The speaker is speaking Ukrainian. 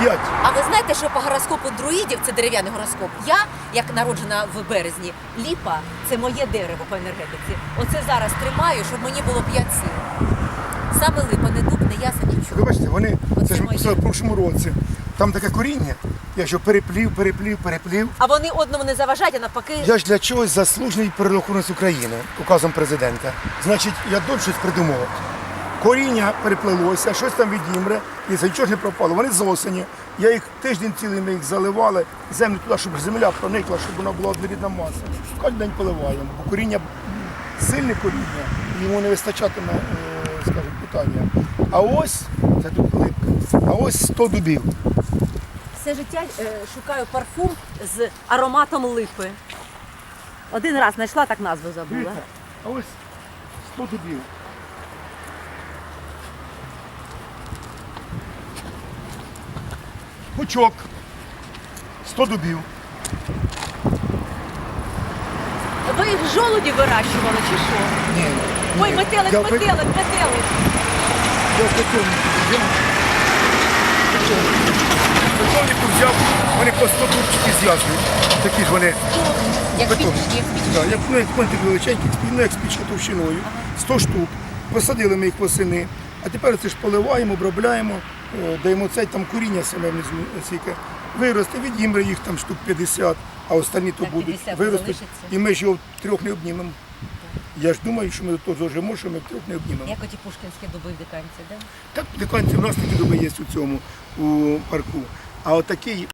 П'ять. А ви знаєте, що по гороскопу друїдів, це дерев'яний гороскоп, я, як народжена в березні, ліпа це моє дерево по енергетиці. Оце зараз тримаю, щоб мені було 5 сил. Саме липа, не дуб, не Ви нічого. бачите, вони, Оце це ж ми моє. писали в прошлому році. Там таке коріння, я що переплів, переплів, переплів. А вони одному не заважають, а навпаки. Я ж для чогось заслужений перерахунець України указом президента. Значить, я должен щось придумувати. Коріння переплилося, щось там відімре, і це нічого ж не пропало. Вони з осені. Я їх тиждень цілий ми їх заливали, землю туди, щоб земля проникла, щоб вона була однорідна маса. Кожен день поливаємо, бо коріння сильне коріння, йому не вистачатиме, е, скажімо, питання. А ось це тут липка, а ось 100 дубів. Все життя е, шукаю парфум з ароматом липи. Один раз знайшла, так назву забула. А ось 100 дубів. Пучок. 100 дубів. Ви їх в жолуді вирощували чи що? Ні. Ой, метелик, Я метелик, метелик. Я котовнику взяв. Взяв, вони по 100 дубчиків зв'язують. Такі ж вони. Як як спічки. Да, як, ну, як величенький, ну, як спічка товщиною. 100 штук. Посадили ми їх восени. А тепер це ж поливаємо, обробляємо, даємо цей там коріння саме внизу. Виросте, відімре їх там штук 50, а останні то будуть виростуть. І ми ж його трьох не обнімемо. Я ж думаю, що ми до того дожимо, що ми трьох не обнімемо. Як оті пушкінські дуби в диканці, так? Так, диканці в нас такі дуби є у цьому у парку. А отакий